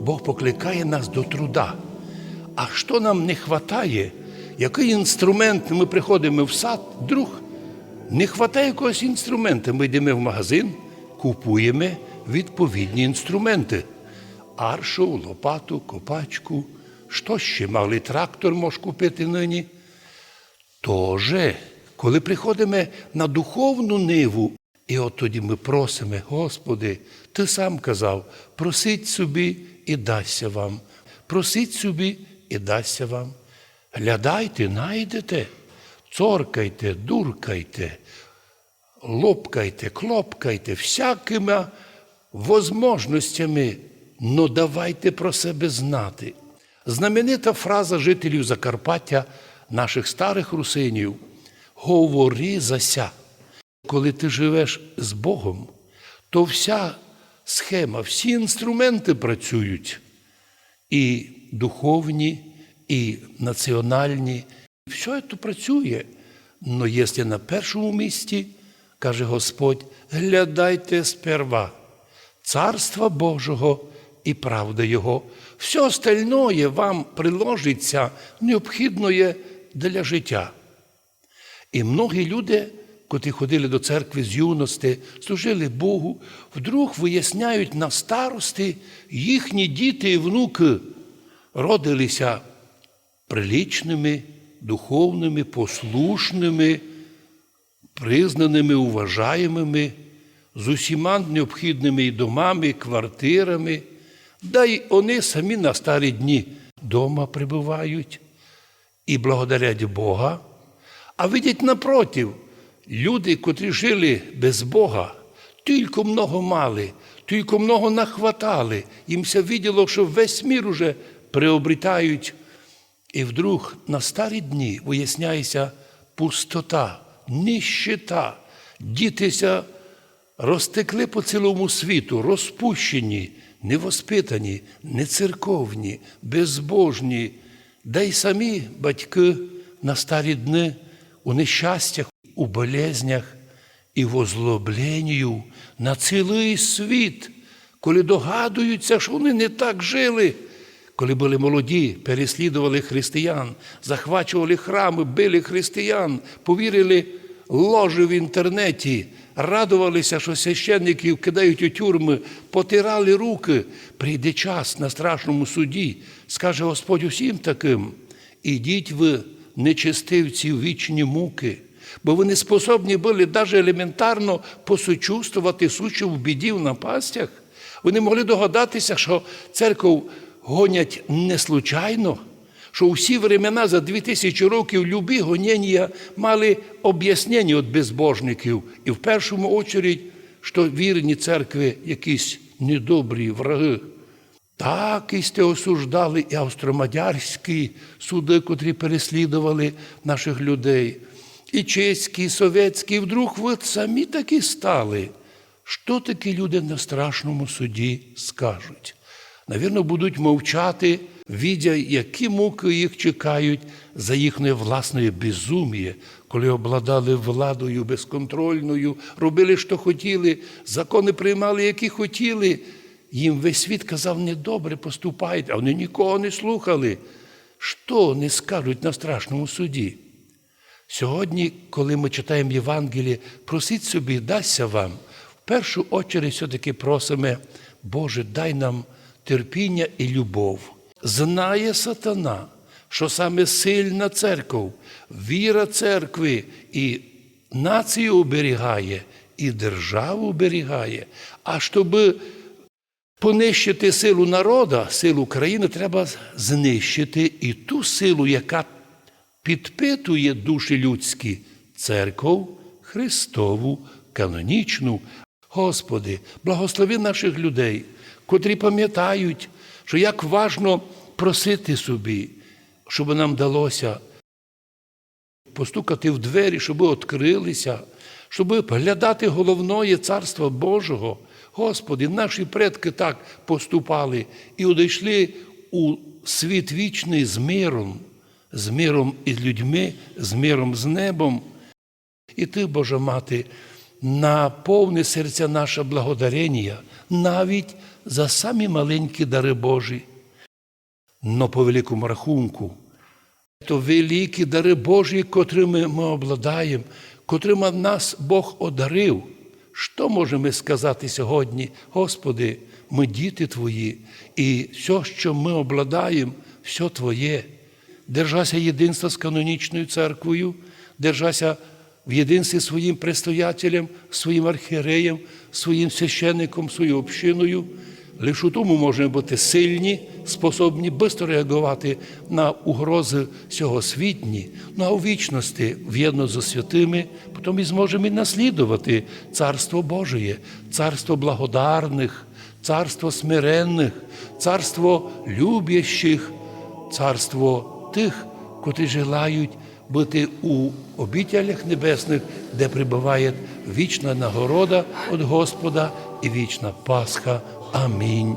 Бог покликає нас до труда. А що нам не вистачає? Який інструмент ми приходимо в сад, друг? Не вистачає якогось інструменту. Ми йдемо в магазин, купуємо відповідні інструменти. Аршу, лопату, копачку. Що ще малий трактор може купити нині? Тоже, коли приходимо на духовну ниву, і от тоді ми просимо, Господи, Ти сам казав, просіть собі і дасться вам. Просіть собі і дасться вам. Глядайте, найдете, цоркайте, дуркайте, лопкайте, клопкайте, всякими возможностями, но давайте про себе знати. Знаменита фраза жителів Закарпаття, наших старих русинів говори зася. Коли ти живеш з Богом, то вся схема, всі інструменти працюють і духовні, і національні. Все це працює. Но якщо на першому місці, каже Господь, глядайте сперва Царства Божого і правди Його. Все остальное вам приложиться необхідне для життя. І многі люди, котрі ходили до церкви з юності, служили Богу, вдруг виясняють на старості, їхні діти і внуки родилися приличними, духовними, послушними, признаними, уважаємими, з усіма необхідними і домами, і квартирами, да й вони самі на старі дні дома прибувають і благодарять Бога. А видять напротив, люди, котрі жили без Бога, тільки много мали, тільки много нахватали. Їм все виділо, що весь мір уже приобретають. І вдруг на старі дні виясняється пустота, ніщита, дітися розтекли по цілому світу, розпущені, невоспитані, нецерковні, безбожні, да й самі батьки на старі дни у нещастях, у болезнях і в озлобленню на цілий світ, коли догадуються, що вони не так жили. Коли були молоді, переслідували християн, захвачували храми, били християн, повірили ложі в інтернеті, радувалися, що священників кидають у тюрми, потирали руки. Прийде час на страшному суді, скаже Господь усім таким: ідіть ви, нечестивці, в вічні муки, бо ви не способні були навіть елементарно посучувствувати сучу в біді в напастях. Ви не могли догадатися, що церков гонять не случайно, що усі времена за дві тисячі років любі гонення мали об'яснення від безбожників. І в першому очередь, що вірні церкви якісь недобрі враги. Так істе осуждали і австромадярські суди, котрі переслідували наших людей, і чеські, і совєтські, і вдруг ви самі такі стали. Що такі люди на страшному суді скажуть? Навірно, будуть мовчати, видя, які муки їх чекають за їхнє власне безум'я, коли обладали владою безконтрольною, робили, що хотіли, закони приймали, які хотіли. Їм весь світ казав, недобре поступайте, а вони нікого не слухали. Що не скажуть на страшному суді? Сьогодні, коли ми читаємо Євангеліє, просіть собі, дасться вам. В першу очередь все-таки просимо, Боже, дай нам терпіння і любов. Знає сатана, що саме сильна церква, віра церкви і націю оберігає, і державу оберігає. А щоб понищити силу народа, силу країни, треба знищити і ту силу, яка підпитує душі людські, церков Христову, канонічну. Господи, благослови наших людей, котрі пам'ятають, що як важно просити собі, щоб нам далося постукати в двері, щоб відкрилися, щоб глядати головної Царства Божого. Господи, наші предки так поступали і одійшли у світ вічний з миром, з миром із людьми, з миром з небом. І ти, Божа Мати, наповни серця наше благодарення навіть за самі маленькі дари Божі. Но по великому рахунку, то великі дари Божі, котрими ми обладаємо, котрими нас Бог одарив. Що можемо сказати сьогодні? Господи, ми діти Твої, і все, що ми обладаємо, все Твоє. Держася єдинства з канонічною церквою, держася в єдинстві своїм предстоятелем, своїм архієреєм, своїм священником, своєю общиною. Лише у тому можемо бути сильні, способні швидко реагувати на угрози цього світні, ну а у вічності в'єдно з святими, потім і зможемо і наслідувати Царство Божеє, царство благодарних, царство смиренних, царство любящих, царство тих, котрі желають бути у обітелях небесних, де прибуває вічна нагорода від Господа і вічна Пасха. Амінь.